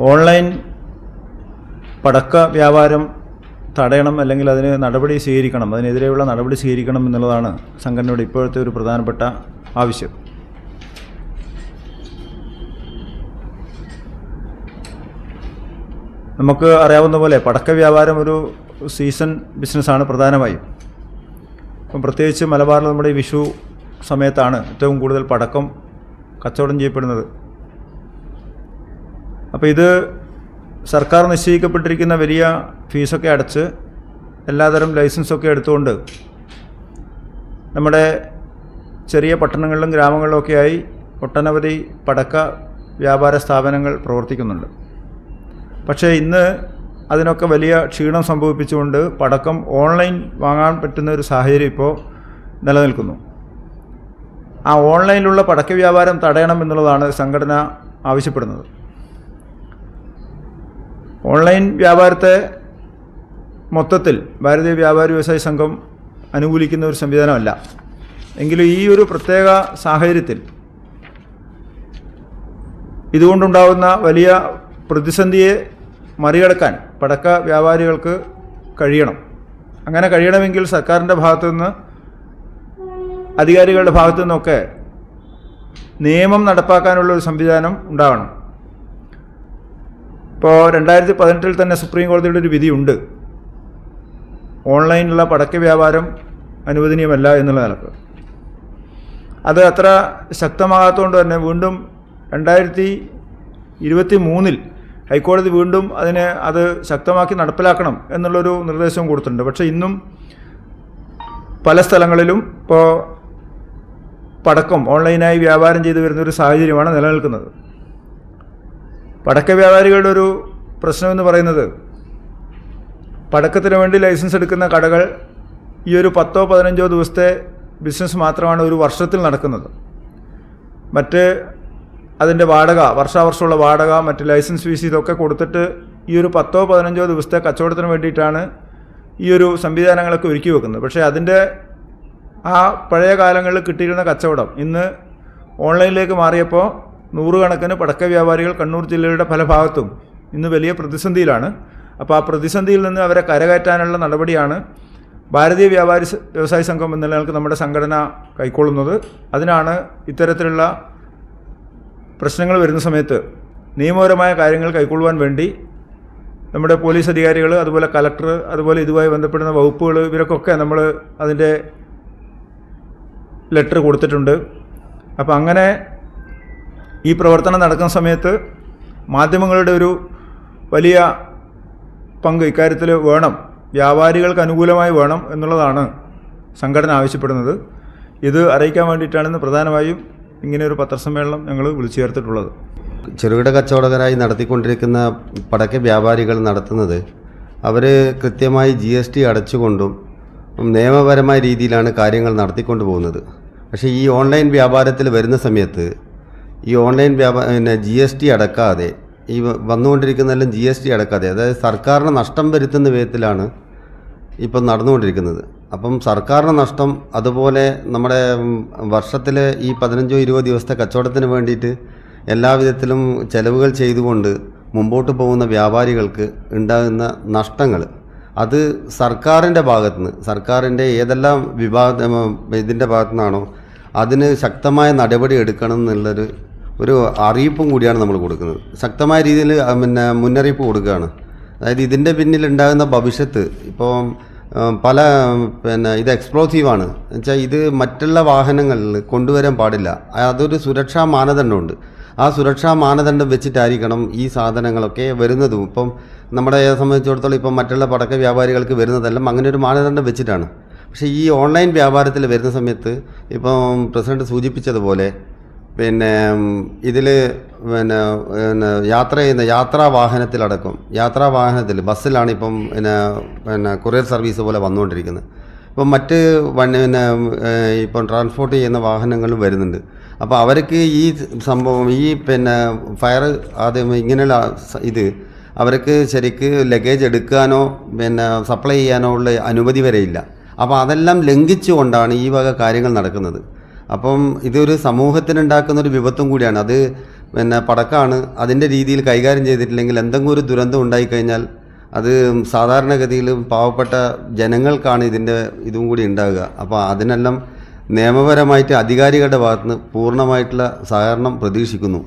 Online പടക്ക വ്യാപാരം തടയണം അല്ലെങ്കിൽ അതിന് നടപടി സ്വീകരിക്കണം അതിനെതിരെയുള്ള നടപടി സ്വീകരിക്കണം എന്നുള്ളതാണ് സംഘടനയുടെ ഇപ്പോഴത്തെ ഒരു പ്രധാനപ്പെട്ട ആവശ്യം. നമുക്ക് അറിയാവുന്ന പോലെ പടക്ക വ്യാപാരം ഒരു സീസൺ ബിസിനസ്സാണ് പ്രധാനമായും. അപ്പം പ്രത്യേകിച്ച് മലബാറിൽ നമ്മുടെ വിഷു സമയത്താണ് ഏറ്റവും കൂടുതൽ പടക്കം കച്ചവടം ചെയ്യപ്പെടുന്നത്. അപ്പോൾ ഇത് സർക്കാർ നിശ്ചയിക്കപ്പെട്ടിരിക്കുന്ന വലിയ ഫീസൊക്കെ അടച്ച് എല്ലാതരം ലൈസൻസൊക്കെ എടുത്തുകൊണ്ട് നമ്മുടെ ചെറിയ പട്ടണങ്ങളിലും ഗ്രാമങ്ങളിലുമൊക്കെയായി ഒട്ടനവധി പടക്ക വ്യാപാര സ്ഥാപനങ്ങൾ പ്രവർത്തിക്കുന്നുണ്ട്. പക്ഷേ ഇന്ന് അതിനൊക്കെ വലിയ ക്ഷീണം സംഭവിപ്പിച്ചുകൊണ്ട് പടക്കം ഓൺലൈൻ വാങ്ങാൻ പറ്റുന്ന ഒരു സാഹചര്യം ഇപ്പോൾ നിലനിൽക്കുന്നു. ആ ഓൺലൈനിലുള്ള പടക്ക വ്യാപാരം തടയണം എന്നുള്ളതാണ് സംഘടന ആവശ്യപ്പെടുന്നത്. ഓൺലൈൻ വ്യാപാരത്തെ മൊത്തത്തിൽ ഭാരതീയ വ്യാപാരി വ്യവസായ സംഘം അനുകൂലിക്കുന്ന ഒരു സംവിധാനമല്ല. എങ്കിലും ഈ ഒരു പ്രത്യേക സാഹചര്യത്തിൽ ഇതുകൊണ്ടുണ്ടാകുന്ന വലിയ പ്രതിസന്ധിയെ മറികടക്കാൻ പടക്ക വ്യാപാരികൾക്ക് കഴിയണം. അങ്ങനെ കഴിയണമെങ്കിൽ സർക്കാരിന്റെ ഭാഗത്തു നിന്ന് അധികാരികളുടെ ഭാഗത്തു നിന്നൊക്കെ നിയമം നടപ്പാക്കാനുള്ള ഒരു സംവിധാനം ഉണ്ടാവണം ഇപ്പോൾ രണ്ടായിരത്തി പതിനെട്ടിൽ തന്നെ സുപ്രീം കോടതിയുടെ ഒരു വിധിയുണ്ട്. ഓൺലൈനിലുള്ള പടക്ക വ്യാപാരം അനുവദനീയമല്ല എന്നുള്ള നിലയ്ക്ക്. അത് അത്ര ശക്തമാകാത്തതുകൊണ്ട് തന്നെ വീണ്ടും രണ്ടായിരത്തി ഇരുപത്തി മൂന്നിൽ ഹൈക്കോടതി വീണ്ടും അതിനെ അത് ശക്തമാക്കി നടപ്പിലാക്കണം എന്നുള്ളൊരു നിർദ്ദേശവും കൊടുത്തിട്ടുണ്ട്. പക്ഷേ ഇന്നും പല സ്ഥലങ്ങളിലും ഇപ്പോൾ പടക്കം ഓൺലൈനായി വ്യാപാരം ചെയ്തു വരുന്നൊരു സാഹചര്യമാണ് നിലനിൽക്കുന്നത്. പടക്ക വ്യാപാരികളുടെ ഒരു പ്രശ്നമെന്ന് പറയുന്നത് പടക്കത്തിന് വേണ്ടി ലൈസൻസ് എടുക്കുന്ന കടകൾ ഈ ഒരു പത്തോ പതിനഞ്ചോ ദിവസത്തെ ബിസിനസ് മാത്രമാണ് ഒരു വർഷത്തിൽ നടക്കുന്നത്. മറ്റ് അതിന്റെ വാടക വർഷാവർഷമുള്ള വാടക മറ്റ് ലൈസൻസ് ഫീസ് ഇതൊക്കെ കൊടുത്തിട്ട് ഈ ഒരു പത്തോ പതിനഞ്ചോ ദിവസത്തെ കച്ചവടത്തിന് വേണ്ടിയിട്ടാണ് ഈ ഒരു സംവിധാനങ്ങളൊക്കെ ഒരുക്കി വെക്കുന്നത്. പക്ഷേ അതിന്റെ ആ പഴയ കാലങ്ങളിൽ കിട്ടിയിരുന്ന കച്ചവടം ഇന്ന് ഓൺലൈനിലേക്ക് മാറിയപ്പോൾ നൂറുകണക്കിന് പടക്ക വ്യാപാരികൾ കണ്ണൂർ ജില്ലയുടെ പല ഭാഗത്തും ഇന്ന് വലിയ പ്രതിസന്ധിയിലാണ്. അപ്പോൾ ആ പ്രതിസന്ധിയിൽ നിന്ന് അവരെ കരകയറ്റാനുള്ള നടപടിയാണ് ഭാരതീയ വ്യാപാരി വ്യവസായ സംഘം എന്ന നിലയ്ക്ക് നമ്മുടെ സംഘടന കൈക്കൊള്ളുന്നത്. അതിനാണ് ഇത്തരത്തിലുള്ള പ്രശ്നങ്ങൾ വരുന്ന സമയത്ത് നിയമപരമായ കാര്യങ്ങൾ കൈക്കൊള്ളുവാൻ വേണ്ടി നമ്മുടെ പോലീസ് അധികാരികൾ അതുപോലെ കലക്ടർ അതുപോലെ ഇതുമായി ബന്ധപ്പെടുന്ന വകുപ്പുകൾ ഇവരൊക്കെ നമ്മൾ അതിന്റെ ലെറ്റർ കൊടുത്തിട്ടുണ്ട്. അപ്പോൾ അങ്ങനെ ഈ പ്രവർത്തനം നടക്കുന്ന സമയത്ത് മാധ്യമങ്ങളുടെ ഒരു വലിയ പങ്ക് ഇക്കാര്യത്തിൽ വേണം വ്യാപാരികൾക്ക് അനുകൂലമായി വേണം എന്നുള്ളതാണ് സംഘടന ആവശ്യപ്പെടുന്നത്. ഇത് അറിയിക്കാൻ വേണ്ടിയിട്ടാണ് ഇന്ന് പ്രധാനമായും ഇങ്ങനെ ഒരു പത്രസമ്മേളനം ഞങ്ങൾ വിളിച്ചു ചേർത്തിട്ടുള്ളത് ചെറുകിട കച്ചവടക്കാരായി നടത്തിക്കൊണ്ടിരിക്കുന്ന പടക്ക വ്യാപാരികൾ നടത്തുന്നത് അവർ കൃത്യമായി ജി എസ് ടി അടച്ചുകൊണ്ടും നിയമപരമായ രീതിയിലാണ് കാര്യങ്ങൾ നടത്തിക്കൊണ്ട് പോകുന്നത് പക്ഷേ ഈ ഓൺലൈൻ വ്യാപാരത്തിൽ വരുന്ന സമയത്ത് ഈ ഓൺലൈൻ വ്യാപാര പിന്നെ ജി എസ് ടി അടക്കാതെ ഈ വന്നുകൊണ്ടിരിക്കുന്നതെല്ലാം ജി എസ് ടി അടക്കാതെ അതായത് സർക്കാരിന് നഷ്ടം വരുത്തുന്ന വിധത്തിലാണ് ഇപ്പം നടന്നുകൊണ്ടിരിക്കുന്നത്. അപ്പം സർക്കാരിന് നഷ്ടം അതുപോലെ നമ്മുടെ വർഷത്തിൽ ഈ പതിനഞ്ചോ ഇരുപത് ദിവസത്തെ കച്ചവടത്തിന് വേണ്ടിയിട്ട് എല്ലാവിധത്തിലും ചെലവുകൾ ചെയ്തുകൊണ്ട് മുമ്പോട്ട് പോകുന്ന വ്യാപാരികൾക്ക് ഉണ്ടാകുന്ന നഷ്ടങ്ങൾ അത് സർക്കാരിന്റെ ഭാഗത്തുനിന്ന് സർക്കാരിന്റെ ഏതെല്ലാം വിഭാഗ ഇതിന്റെ ഭാഗത്തു നിന്നാണോ അതിന് ശക്തമായ നടപടി എടുക്കണം എന്നുള്ളൊരു ഒരു അറിയിപ്പും കൂടിയാണ് നമ്മൾ കൊടുക്കുന്നത്. ശക്തമായ രീതിയിൽ പിന്നെ മുന്നറിയിപ്പ് കൊടുക്കുകയാണ്. അതായത് ഇതിന്റെ പിന്നിൽ ഉണ്ടാകുന്ന ഭവിഷ്യത്ത് ഇപ്പോൾ പല പിന്നെ ഇത് എക്സ്പ്ലോസീവാണ് എന്നുവെച്ചാൽ ഇത് മറ്റുള്ള വാഹനങ്ങളിൽ കൊണ്ടുവരാൻ പാടില്ല. അതൊരു സുരക്ഷാ മാനദണ്ഡമുണ്ട്. ആ സുരക്ഷാ മാനദണ്ഡം വെച്ചിട്ടായിരിക്കണം ഈ സാധനങ്ങളൊക്കെ വരുന്നതും. ഇപ്പം നമ്മളെ സംബന്ധിച്ചിടത്തോളം ഇപ്പം മറ്റുള്ള പടക്ക വ്യാപാരികൾക്ക് വരുന്നതെല്ലാം അങ്ങനെ ഒരു മാനദണ്ഡം വെച്ചിട്ടാണ്. പക്ഷേ ഈ ഓൺലൈൻ വ്യാപാരത്തിൽ വരുന്ന സമയത്ത് ഇപ്പം പ്രസിഡന്റ് സൂചിപ്പിച്ചതുപോലെ പിന്നെ ഇതിൽ പിന്നെ പിന്നെ യാത്ര ചെയ്യുന്ന യാത്രാ വാഹനത്തിലടക്കം യാത്രാ വാഹനത്തിൽ ബസ്സിലാണ് ഇപ്പം പിന്നെ പിന്നെ കൊറിയർ സർവീസ് പോലെ വന്നുകൊണ്ടിരിക്കുന്നത്. ഇപ്പം മറ്റ് പിന്നെ ഇപ്പം ട്രാൻസ്പോർട്ട് ചെയ്യുന്ന വാഹനങ്ങളും വരുന്നുണ്ട്. അപ്പോൾ അവർക്ക് ഈ സംഭവം ഈ പിന്നെ ഫയർ ആദ്യം ഇങ്ങനെയുള്ള ഇത് അവർക്ക് ശരിക്ക് ലഗേജ് എടുക്കാനോ പിന്നെ സപ്ലൈ ചെയ്യാനോ ഉള്ള അനുമതി വരെയില്ല അപ്പോൾ അതെല്ലാം ലംഘിച്ചുകൊണ്ടാണ് ഈ വക കാര്യങ്ങൾ നടക്കുന്നത്. അപ്പം ഇതൊരു സമൂഹത്തിനുണ്ടാക്കുന്ന ഒരു വിപത്തും കൂടിയാണ്. അത് പിന്നെ പടക്കമാണ് അതിന്റെ രീതിയിൽ കൈകാര്യം ചെയ്തിട്ടില്ലെങ്കിൽ എന്തെങ്കിലും ഒരു ദുരന്തം ഉണ്ടായിക്കഴിഞ്ഞാൽ അത് സാധാരണഗതിയിൽ പാവപ്പെട്ട ജനങ്ങൾക്കാണ് ഇതിന്റെ ഇതും കൂടി ഉണ്ടാകുക. അപ്പോൾ അതിനെല്ലാം നിയമപരമായിട്ട് അധികാരികളുടെ ഭാഗത്തുനിന്ന് പൂർണമായിട്ടുള്ള സഹകരണം പ്രതീക്ഷിക്കുന്നു.